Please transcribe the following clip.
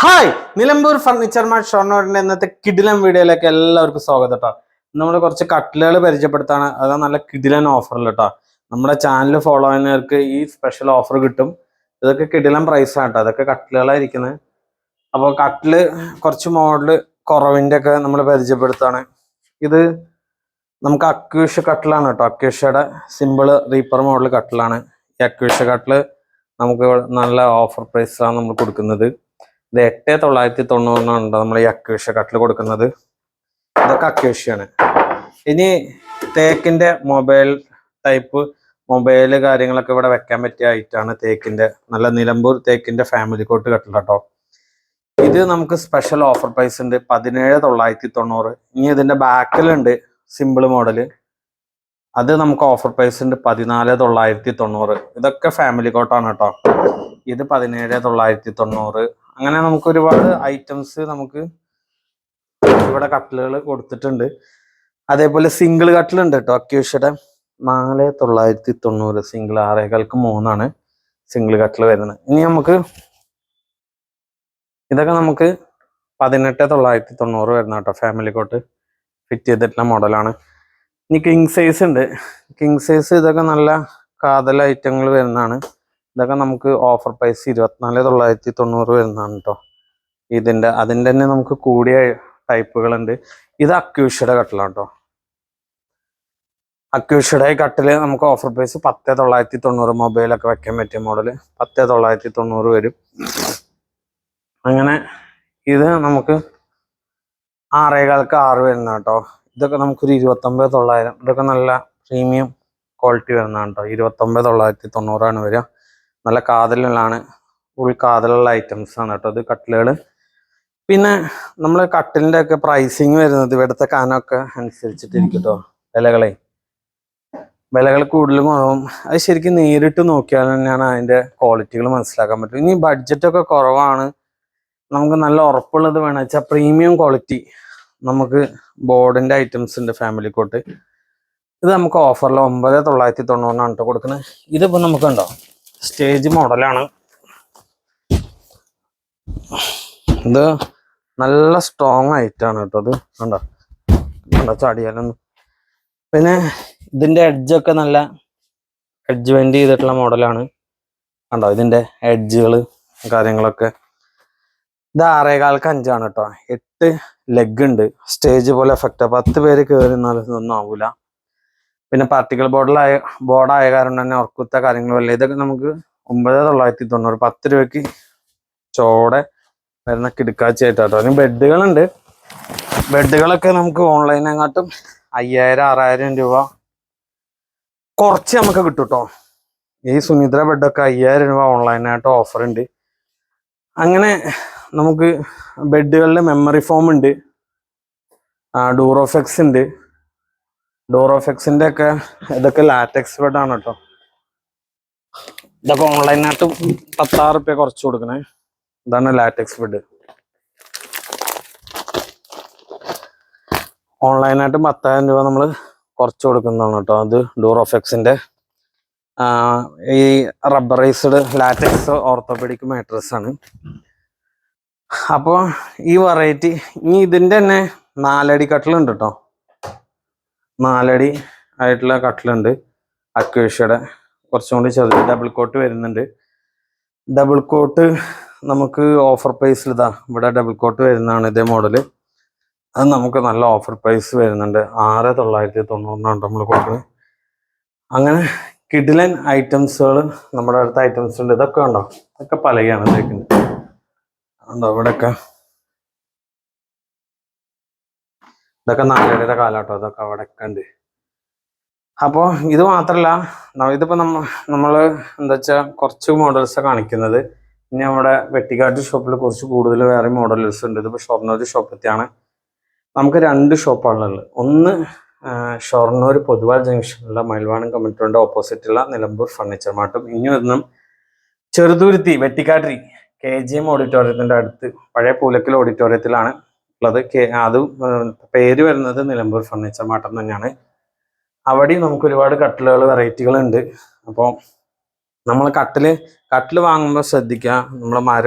Hi Nilambur furniture mart ഷൊർണൂരിന്റെ ഇന്നത്തെ കിടിലൻ വീഡിയോയിലേക്ക് എല്ലാവർക്കും സ്വാഗതം കേട്ടോ നമ്മൾ കുറച്ച് കട്ടിലുകൾ പരിചയപ്പെടുത്താണ്. അത് നല്ല കിടിലൻ ഓഫറിൽ കേട്ടോ നമ്മുടെ ചാനൽ ഫോളോ ചെയ്യുന്നവർക്ക് ഈ സ്പെഷ്യൽ ഓഫർ കിട്ടും. ഇതൊക്കെ കിടിലൻ പ്രൈസാണ് കേട്ടോ അതൊക്കെ കട്ടിലുകളായിരിക്കുന്നത് അപ്പോൾ കട്ടിൽ കുറച്ച് മോഡൽ കുറവിന്റെ ഒക്കെ നമ്മൾ പരിചയപ്പെടുത്താണ്. ഇത് നമുക്ക് അക്യൂഷ കട്ടിലാണ് കേട്ടോ അക്യൂഷയുടെ സിമ്പിൾ റീപ്പർ മോഡൽ കട്ടിലാണ്. ഈ അക്യൂഷ കട്ടിൽ നമുക്ക് നല്ല ഓഫർ പ്രൈസാണ് നമ്മൾ കൊടുക്കുന്നത്. ഇത് എട്ട് തൊള്ളായിരത്തി തൊണ്ണൂറിനാണ് നമ്മൾ ഈ അക്വേഷ്യ കട്ടിൽ കൊടുക്കുന്നത്. ഇതൊക്കെ അക്വേഷ്യാണ് ഇനി തേക്കിന്റെ മൊബൈൽ ടൈപ്പ് മൊബൈൽ കാര്യങ്ങളൊക്കെ ഇവിടെ വെക്കാൻ പറ്റിയ ഐറ്റാണ് തേക്കിന്റെ നല്ല നിലമ്പൂർ തേക്കിന്റെ ഫാമിലി കോട്ട് കട്ടിൽ കേട്ടോ ഇത് നമുക്ക് സ്പെഷ്യൽ ഓഫർ പ്രൈസ് ഉണ്ട് പതിനേഴ് തൊള്ളായിരത്തി തൊണ്ണൂറ്. ഇനി ഇതിന്റെ ബാക്കിലുണ്ട് സിമ്പിൾ മോഡൽ അത് നമുക്ക് ഓഫർ പ്രൈസ് ഉണ്ട് പതിനാല് തൊള്ളായിരത്തി തൊണ്ണൂറ്. ഇതൊക്കെ ഫാമിലി കോട്ടാണ് കേട്ടോ ഇത് പതിനേഴ് തൊള്ളായിരത്തി തൊണ്ണൂറ്. അങ്ങനെ നമുക്ക് ഒരുപാട് ഐറ്റംസ് നമുക്ക് ഇവിടെ കട്ടിലുകൾ കൊടുത്തിട്ടുണ്ട്. അതേപോലെ സിംഗിൾ കട്ടിലുണ്ട് കേട്ടോ അക്യൂഷയുടെ നാല് തൊള്ളായിരത്തി തൊണ്ണൂറ് സിംഗിൾ ആറേകാൽക്ക് മൂന്നാണ് സിംഗിൾ കട്ടിൽ വരുന്നത്. ഇനി നമുക്ക് ഇതൊക്കെ നമുക്ക് പതിനെട്ട് തൊള്ളായിരത്തി തൊണ്ണൂറ് വരുന്ന കേട്ടോ ഫാമിലി കോട്ട് ഫിറ്റ് ചെയ്തിട്ടുള്ള മോഡലാണ് ഇനി കിങ് സൈസ് ഉണ്ട്. കിങ് സൈസ് ഇതൊക്കെ നല്ല കാതൽ ഐറ്റങ്ങൾ വരുന്നതാണ്. ഇതൊക്കെ നമുക്ക് ഓഫർ പ്രൈസ് ഇരുപത്തിനാല് തൊള്ളായിരത്തി തൊണ്ണൂറ് വരുന്നതാണ് കേട്ടോ ഇതിന്റെ അതിന്റെ തന്നെ നമുക്ക് കൂടിയ ടൈപ്പുകളുണ്ട് ഇത് അക്യൂഷയുടെ കട്ടിലാണ് കേട്ടോ അക്യൂഷയുടെ കട്ടിൽ നമുക്ക് ഓഫർ പ്രൈസ് പത്ത് തൊള്ളായിരത്തി തൊണ്ണൂറ് മൊബൈലൊക്കെ വെക്കാൻ പറ്റിയ മോഡൽ പത്ത് തൊള്ളായിരത്തി തൊണ്ണൂറ് വരും. അങ്ങനെ ഇത് നമുക്ക് ആറേകാലക്ക് ആറ് വരുന്ന കേട്ടോ ഇതൊക്കെ നമുക്കൊരു ഇരുപത്തൊമ്പത് തൊള്ളായിരം ഇതൊക്കെ നല്ല പ്രീമിയം ക്വാളിറ്റി വരുന്നതാണ് കേട്ടോ ഇരുപത്തൊമ്പത് തൊള്ളായിരത്തി തൊണ്ണൂറാണ് വരിക. നല്ല കാതലുകളാണ് ഫുൾ കാതലുള്ള ഐറ്റംസ് ആണ് കേട്ടോ ഇത് കട്ടിലുകൾ പിന്നെ നമ്മൾ കട്ടിലിന്റെ ഒക്കെ പ്രൈസിങ് വരുന്നത് ഇവിടുത്തെ കാനൊക്കെ അനുസരിച്ചിട്ടിരിക്കും കേട്ടോ വിലകളെ. വിലകൾ കൂടുതലും കുറവും അത് ശരിക്കും നേരിട്ട് നോക്കിയാൽ തന്നെയാണ് അതിന്റെ ക്വാളിറ്റികൾ മനസ്സിലാക്കാൻ പറ്റും. ഇനി ബഡ്ജറ്റൊക്കെ കുറവാണ് നമുക്ക് നല്ല ഉറപ്പുള്ളത് വേണം വെച്ചാൽ പ്രീമിയം ക്വാളിറ്റി നമുക്ക് ബോർഡിന്റെ ഐറ്റംസ് ഉണ്ട് ഫാമിലി കോട്ട് ഇത് നമുക്ക് ഓഫറിൽ ഒമ്പത് തൊള്ളായിരത്തി തൊണ്ണൂറിനാണ് കേട്ടോ കൊടുക്കുന്നത് ഇതിപ്പോൾ നമുക്ക് ഉണ്ടോ സ്റ്റേജ് മോഡലാണ്. ഇത് നല്ല സ്ട്രോങ് ആയിട്ടാണ് കേട്ടോ അത് കണ്ടോ? കണ്ടോ ചാടിയാലൊന്നും. പിന്നെ ഇതിന്റെ എഡ്ജൊക്കെ നല്ല എഡ്ജ് വെൻഡ് ചെയ്തിട്ടുള്ള മോഡലാണ്. കണ്ടോ? ഇതിന്റെ എഡ്ജുകൾ കാര്യങ്ങളൊക്കെ. ഇത് ആറേകാൽക്ക് അഞ്ചാണ് കേട്ടോ. എട്ട് ലെഗ് ഉണ്ട്. സ്റ്റേജ് പോലെ എഫക്റ്റ് പത്ത് പേര് കയറി നിന്നാലും ഇതൊന്നും ആവൂല. പിന്നെ പാർട്ടിക്കൽ ബോർഡിലായ ബോർഡായ കാരണം തന്നെ ഉറക്കുത്ത കാര്യങ്ങളുമല്ല ഇതൊക്കെ നമുക്ക് ഒമ്പത് തൊള്ളായിരത്തി തൊണ്ണൂറ് പത്ത് രൂപയ്ക്ക് ചോടെ വരുന്ന കിടക്കാച്ചയായിട്ടോ അതിന് ബെഡുകളുണ്ട്. ബെഡുകളൊക്കെ നമുക്ക് ഓൺലൈനെങ്ങാട്ടും അയ്യായിരം ആറായിരം രൂപ കുറച്ച് നമുക്ക് കിട്ടും കേട്ടോ ഈ സുനിദ്ര ബെഡൊക്കെ അയ്യായിരം രൂപ ഓൺലൈനായിട്ട് ഓഫർ ഉണ്ട്. അങ്ങനെ നമുക്ക് ബെഡുകളിൽ മെമ്മറി ഫോം ഉണ്ട്. ഡൂറോഫെക്സ് ഉണ്ട്. ഡോറോഫെക്സിന്റെ ഒക്കെ ഇതൊക്കെ ലാറ്റക്സ് ബെഡ് ആണ് കേട്ടോ ഇതൊക്കെ ഓൺലൈനായിട്ട് പത്താറ് റുപ്യ കുറച്ച് കൊടുക്കണേ. ഇതാണ് ലാറ്റക്സ് ബെഡ് ഓൺലൈനായിട്ട് പത്തായിരം രൂപ നമ്മൾ കുറച്ച് കൊടുക്കുന്നതാണ് കേട്ടോ അത് ഡോറോഫെക്സിന്റെ ഈ റബ്ബറൈസ്ഡ് ലാറ്റക്സ് ഓർത്തോപെഡിക് മാട്രസ് ആണ്. അപ്പോൾ ഈ വെറൈറ്റി ഇനി ഇതിന്റെ തന്നെ നാലടി കട്ടിലുണ്ട് കേട്ടോ നാലടി ആയിട്ടുള്ള കട്ടിലുണ്ട്. അക്വേഷ്യയുടെ കുറച്ചും കൂടി ചെറുത് ഡബിൾ കോട്ട് വരുന്നുണ്ട്. ഡബിൾ കോട്ട് നമുക്ക് ഓഫർ പ്രൈസിൽ ഇതാ ഇവിടെ ഡബിൾ കോട്ട് വരുന്നതാണ് ഇതേ മോഡൽ അത് നമുക്ക് നല്ല ഓഫർ പ്രൈസ് വരുന്നുണ്ട്. ആറ് തൊള്ളായിരത്തി തൊണ്ണൂറിനാണ് നമ്മൾ കൊടുക്കുന്നത്. അങ്ങനെ കിഡിലൻ ഐറ്റംസുകൾ നമ്മുടെ അടുത്ത ഐറ്റംസ് ഉണ്ട്. ഇതൊക്കെ ഉണ്ടോ ഇതൊക്കെ പലകയാണ് ഇതൊക്കെ ഉണ്ടോ ഇവിടെയൊക്കെ? ഇതൊക്കെ നാലടിയുടെ കാലാട്ടോ അതൊക്കെ അവിടെയൊക്കെ ഉണ്ട് അപ്പോൾ ഇത് മാത്രല്ല ഇതിപ്പോൾ ഇതിപ്പോ നമ്മ നമ്മൾ എന്താ വെച്ചാൽ കുറച്ച് മോഡൽസ് കാണിക്കുന്നത്. ഇനി നമ്മുടെ വെട്ടിക്കാട്ട് ഷോപ്പിൽ കുറച്ച് കൂടുതൽ വേറെ മോഡൽസ് ഉണ്ട്. ഇതിപ്പോൾ ഷൊർണൂർ ഷോപ്പത്തെയാണ്. നമുക്ക് രണ്ട് ഷോപ്പാണുള്ളത്. ഒന്ന് ഷൊർണൂർ പൊതുവാൾ ജംഗ്ഷനിലുള്ള മയിൽവാണം കമ്മിറ്റിയുടെ ഓപ്പോസിറ്റുള്ള നിലമ്പൂർ ഫർണിച്ചർ മാർട്ടും ഇനി ഒന്നും Cheruthuruthy Vettikattiri K G M ഓഡിറ്റോറിയത്തിന്റെ അടുത്ത് പഴയ പൂലക്കൽ ഓഡിറ്റോറിയത്തിലാണ് ഉള്ളത്. അത് പേര് വരുന്നത് നിലമ്പൂർ ഫർണിച്ചർ മാട്ടം തന്നെയാണ്. അവിടെയും നമുക്ക് ഒരുപാട് കട്ടിലുകൾ വെറൈറ്റികൾ ഉണ്ട്. അപ്പോൾ നമ്മൾ കട്ടിൽ കട്ടിൽ വാങ്ങുമ്പോൾ ശ്രദ്ധിക്കുക. നമ്മൾ മരം